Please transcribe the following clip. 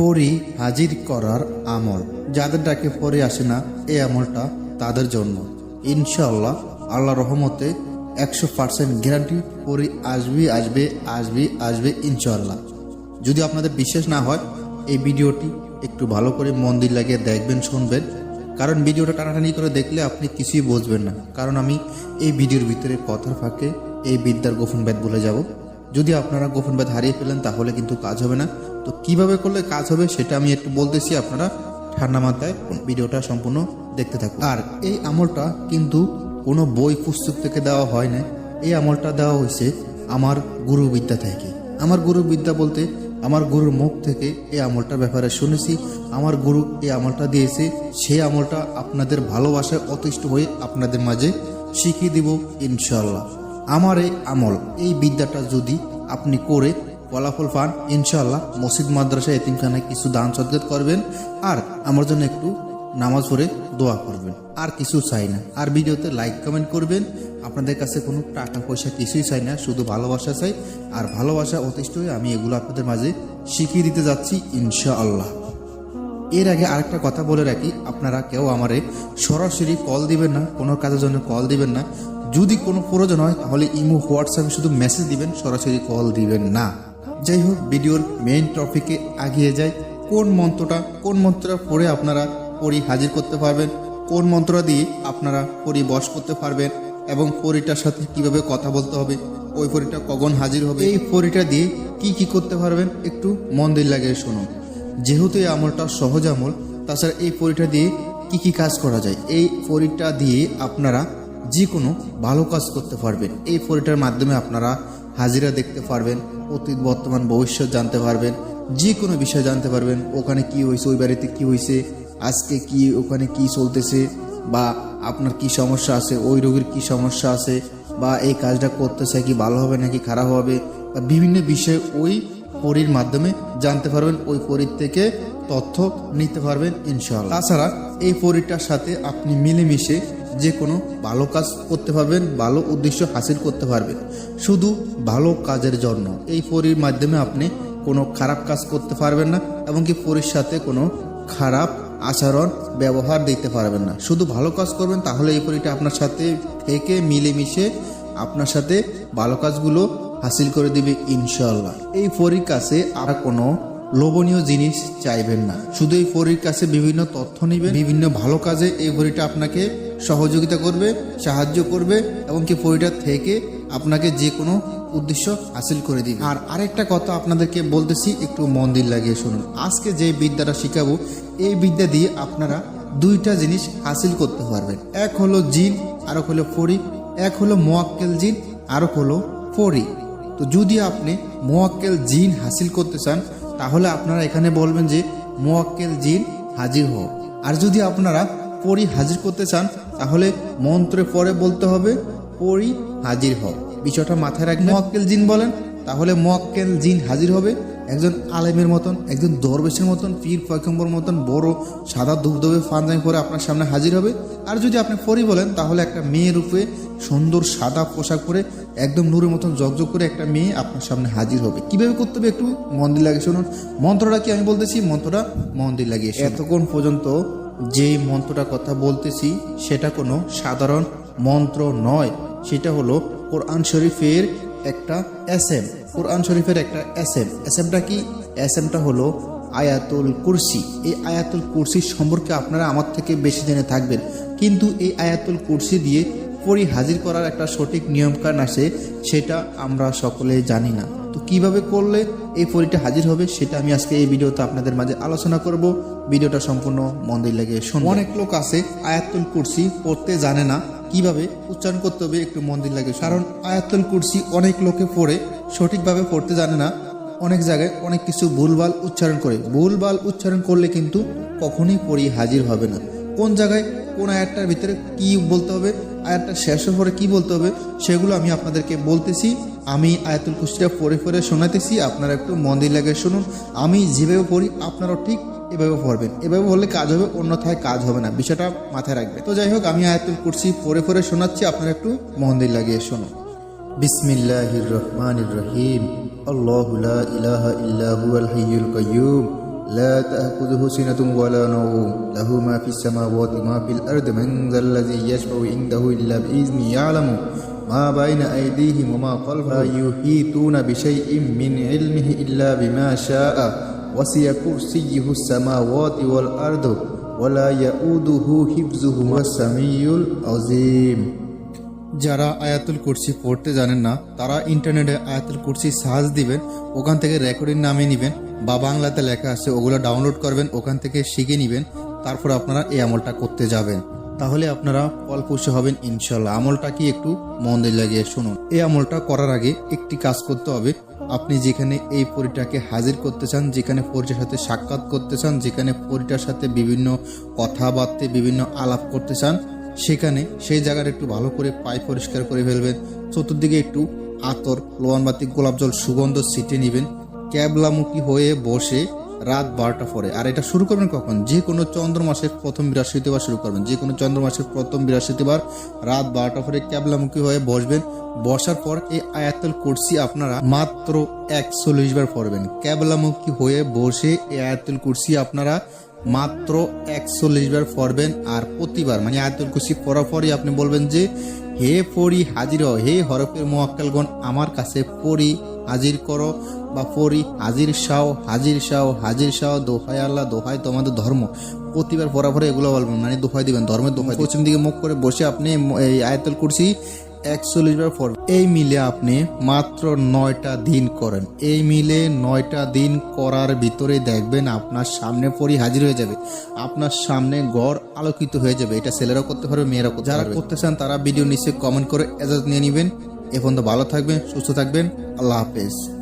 পরি হাজির করার আমল। যাদের ডাকে পরে আসে না, এই আমলটা তাদের জন্য। ইনশাআল্লাহ আল্লাহ রহমতে একশো পার্সেন্ট গ্যারান্টি পরি আসবে আসবে আসবে আসবে ইনশাআল্লাহ। যদি আপনাদের বিশ্বাস না হয়, এই ভিডিওটি একটু ভালো করে মন দিয়ে লাগিয়ে দেখবেন, শুনবেন। কারণ ভিডিওটা টানাটানি করে দেখলে আপনি কিছুই বুঝবেন না। কারণ আমি এই ভিডিওর ভিতরে কথার ফাঁকে এই বিদ্যার গোপন বেদ বলে যাব। যদি আপনারা গোপন বেদ হারিয়ে ফেলেন, তাহলে কিন্তু কাজ হবে না। তো কীভাবে করলে কাজ হবে সেটা আমি একটু বলতেছি আপনারা। ঠান্ডা মাথায় ভিডিওটা সম্পূর্ণ দেখতে থাকুন। আর এই আমলটা কিন্তু কোনো বই পুস্তক থেকে দেওয়া হয় না এই আমলটা দেওয়া হয়েছে আমার গুরু বিদ্যা থেকে। আমার গুরু বিদ্যা বলতে আমার গুরুর মুখ থেকে এই আমলটার ব্যাপারে শুনেছি। আমার গুরু এই আমলটা দিয়েছে। সেই আমলটা আপনাদের ভালোবাসায় অতিষ্ঠ হয়ে আপনাদের মাঝে শিখিয়ে দিব ইনশাল্লাহ আমার এই আমল, এই বিদ্যাটা যদি আপনি করে ফলাফল পান ইনশাল্লাহ মসজিদ, মাদ্রাসা, এতিমখানায় কিছু দান সদগাত করবেন আর আমার জন্য একটু নামাজ পড়ে দোয়া করবেন। আর কিছু চাই না। আর ভিডিওতে লাইক কমেন্ট করবেন। আপনাদের কাছে কোনো টাকা, পয়সা কিছুই চাই না, শুধু ভালোবাসা চাই। আর ভালোবাসা অতিষ্ঠ হয়ে আমি এগুলো আপনাদের মাঝে শিখিয়ে দিতে যাচ্ছি, ইনশাআল্লাহ। এর আগে আরেকটা কথা বলে রাখি, আপনারা কেউ আমারে সরাসরি কল দিবেন না, কোনো কাজের জন্য কল দিবেন না। যদি কোনো প্রয়োজন হয়, তাহলে ইমো, হোয়াটসঅ্যাপে শুধু মেসেজ দিবেন, সরাসরি কল দিবেন না। যাই হোক, ভিডিওর মেইন টপিকে আগিয়ে যায় কোন মন্ত্রটা কোন মন্ত্রটা পড়ে আপনারা পরি হাজির করতে পারবেন? কোন মন্ত্র দিয়ে আপনারা পরি বশ করতে পারবেন? এবং পরিটার সাথে কীভাবে কথা বলতে হবে? ওই পরিটা কখন হাজির হবে? এই পরিটা দিয়ে কি কি করতে পারবেন? একটু মন দিয়ে লাগিয়ে শুনুন। যেহেতু এই আমলটা সহজ আমল, তাছাড়া এই পরিটা দিয়ে কি কি কাজ করা যায়? এই পরিটা দিয়ে আপনারা যে কোনো ভালো কাজ করতে পারবেন। এই পরিটার মাধ্যমে আপনারা হাজিরা দেখতে পারবেন। অতীত, বর্তমান, ভবিষ্যৎ জানতে পারবেন। যে কোনো বিষয় জানতে পারবেন, ওখানে কি হয়েছে ওই বাড়িতে কি হয়েছে আজকে কি, ওখানে কি চলতেছে, বা আপনার কি সমস্যা আছে, ওই রোগীর কি সমস্যা আছে, বা এই কাজটা করতেছে কি ভালো হবে নাকি খারাপ হবে, বা বিভিন্ন বিষয়ে ওই পরীর মাধ্যমে জানতে পারবেন, ওই পরীর থেকে তথ্য নিতে পারবেন, ইনশাআল্লাহ। তাছাড়া এই পরীরটার সাথে আপনি মিলেমিশে যে কোনো ভালো কাজ করতে পারবেন, ভালো উদ্দেশ্য হাসিল করতে পারবেন। শুধু ভালো কাজের জন্য। এই পরীর মাধ্যমে আপনি কোনো খারাপ কাজ করতে পারবেন না, এমনকি পরীর সাথে কোনো খারাপ আচরণ, ব্যবহার দিতে পারবেন না। শুধু ভালো কাজ করবেন, তাহলে এই পরীটা আপনার সাথে থেকে মিলেমিশে আপনার সাথে ভালো কাজগুলো হাসিল করে দিবে ইনশাল্লাহ এই পরীর কাছে আর কোনো লোভনীয় জিনিস চাইবেন না। শুধু এই পরীর কাছে বিভিন্ন তথ্য নেবেন, বিভিন্ন ভালো কাজে এই পরীটা আপনাকে সহযোগিতা করবে, সাহায্য করবে এবং কি পরীটা থেকে আপনাকে যে কোনো উদ্দেশ্য হাসিল করে দিবে। আর আরেকটা কথা আপনাদেরকে বলতেছি, একটু মন দিল লাগিয়ে শুনুন। আজকে যে বিদ্যাটা শিখাবো, এই বিদ্যা দিয়ে আপনারা দুইটা জিনিস হাসিল করতে পারবেন। এক হলো জিন আর হলো ফরি এক হলো মোয়াক্কেল জিন আর হলো ফরি তো যদি আপনি মোয়াক্কেল জিন হাসিল করতে চান, তাহলে আপনারা এখানে বলবেন যে মোয়াক্কেল জিন হাজির হও। আর যদি আপনারা পরি হাজির করতে চান, তাহলে মন্ত্রে পরে বলতে হবে, পরি হাজির হও। বিষয়টা মাথায় রাখবেন। মোয়াক্কেল জিন বলেন, তাহলে মোয়াক্কেল জিন হাজির হবে। একজন আলেমের মতন, একজন দরবেশের মতন, পীর পয়কম্বর মতন, বড় সাদা ধূপধবে ফানজামি পরে আপনার সামনে হাজির হবে। আর যদি আপনি পরি বলেন, তাহলে একটা মেয়ের রূপে সুন্দর সাদা পোশাক পরে, একদম নূরের মতন জগজগ করে একটা মেয়ে আপনার সামনে হাজির হবে। কীভাবে করতে হবে একটু মন্দির লাগিয়ে শুনুন। মন্ত্রটা কি আমি বলতেছি? মন্ত্রটা মন্দির লাগিয়ে এতক্ষণ পর্যন্ত যেই মন্ত্রটা কথা বলতেছি, সেটা কোনো সাধারণ মন্ত্র নয়। সেটা হলো কোরআন শরীফের একটা এস এম কোরআন শরীফের একটা এস এম এস এমটা কি? এস এমটা হলো আয়াতুল কুরসি। এই আয়াতুল কুরসি সম্পর্কে আপনারা আমার থেকে বেশি জেনে থাকবেন। কিন্তু এই আয়াতুল কুরসি দিয়ে পরি হাজির করার একটা সঠিক নিয়মকানুন আছে, সেটা আমরা সকলে জানি না। তো কীভাবে করলে এই পরিটা হাজির হবে সেটা আমি আজকে এই ভিডিওতে আপনাদের মাঝে আলোচনা করব। ভিডিওটা সম্পূর্ণ মন্দির লেগে শুনুন অনেক লোক আছে আয়াতুল কুরসি পড়তে জানে না কীভাবে উচ্চারণ করতে হবে একটু মন্দির লাগে। কারণ আয়াতুল কুরসি অনেক লোকে পড়ে, সঠিকভাবে পড়তে জানে না। অনেক জায়গায় অনেক কিছু ভুলভাল উচ্চারণ করে। ভুলভাল উচ্চারণ করলে কিন্তু কখনোই পড়ি হাজির হবে না। কোন জায়গায় কোন আয়াতটার ভিতরে কি বলতে হবে আয়াতটা শেষের পরে কি বলতে হবে? সেগুলো আমি আপনাদেরকে বলতেছি। আমি আয়াতুল কুস্তিটা পড়ে পড়ে শোনাতেছি। আপনারা একটু মন্দির লাগে শুনুন। আমি যেভাবে পড়ি, আপনারাও ঠিক এভাবে পড়বেন। এভাবে বললে কাজ হবে অন্যথায় কাজ হবে না। বিষয়টা মাথায় রাখবে তো যাই হোক, আমি আয়াতুল কুরসি পড়ে পড়ে শোনাচ্ছি। আপনারা একটু মন্দির লাগিয়ে শুনুন। বিসমিল্লাহির রহমানির রহিম। আল্লাহু ইলাহা ইল্লা হুয়াল হাইয়ুল কাইয়্যুম। لا تأخذه سنة ولا نوم له ما في السماوات وما في الأرض من ذا الذي يشفع عنده إلا بإذنه يعلم ما بين أيديهم وما خلفهم لا يحيطون بشيء من علمه إلا بما شاء وسع كرسيه السماوات والأرض ولا يؤوده حفظهما السميع العظيم যারা আয়াতুল কুরসি পড়তে জানেন না তারা ইন্টারনেটে আয়াতুল কুরসি সার্চ দিবেন ওখান থেকে রেকর্ডিং নামিয়ে নেবেন বা বাংলাতে লেখা আছে, ওগুলো ডাউনলোড করবেন, ওখান থেকে শিখে নেবেন, তারপর আপনারা এই আমলটা করতে যাবেন। তাহলে আপনারা ফলপ্রসূ হবেন ইনশাল্লাহ। আমলটা কি একটু মন লাগিয়ে শুনুন। এই আমলটা করার আগে একটি কাজ করতে হবে। আপনি যেখানে এই পরিটাকে হাজির করতে চান, যেখানে পরিটার সাথে সাক্ষাৎ করতে চান, যেখানে পরিটার সাথে বিভিন্ন কথাবার্তা বিভিন্ন আলাপ করতে চান, সেখানে সেই জায়গাটা একটু ভালো করে পাই পরিষ্কার করে ফেলবেন। চতুর্দিকে একটু আতর লোয়ানবাতি গোলাপ জল, সুগন্ধ ছিটে নেবেন। ক্যাবলামুখী হয়ে বসে রাত বারোটা পরে। আর এটা শুরু করবেন কখন? যে কোনো চন্দ্র মাসের প্রথম বৃহস্পতিবার শুরু করবেন। যে কোনো চন্দ্র মাসের প্রথম বৃহস্পতিবার রাত বারোটা পরে ক্যাবলামুখী হয়ে বসবেন। বসার পর এই আয়াতুল কুরসি আপনারা মাত্র একচল্লিশ বার পড়বেন। ক্যাবলামুখী হয়ে বসে এই আয়াতুল কুরসি আপনারা মাত্র একচল্লিশ বার পড়বেন। আর প্রতিবার মানে আয়াতুল কুরসি পড়ার পরই আপনি বলবেন যে হে পড়ি হাজির হ, হরফের মোয়াক্কালগণ আমার কাছে পড়ি হাজির করো। বা পড়ি হাজির শাও হাজির শাও হাজির শাও দোহাই আল্লাহ দোহাই তোমাদের ধর্ম। প্রতিবার পড়া পরে এগুলো বলবেন মানে দোহাই দিবেন ধর্মের দোহাই পশ্চিম দিকে মুখ করে বসে আপনি এই আয়াতুল কুরসি একচল্লিশ বার পড়বেন। এই মিলে আপনি মাত্র নয়টা দিন করেন। এই মিলে নয়টা দিন করার ভিতরে দেখবেন আপনার সামনে পরি হাজির হয়ে যাবে। আপনার সামনে গড় আলোকিত হয়ে যাবে। এটা ছেলেরাও করতে পারবে মেয়েরাও যারা করতে চান তারা ভিডিও নিচে কমেন্ট করে এজাজ নিয়ে নেবেন। এ পর্যন্ত ভালো থাকবেন সুস্থ থাকবেন। আল্লাহ হাফেজ।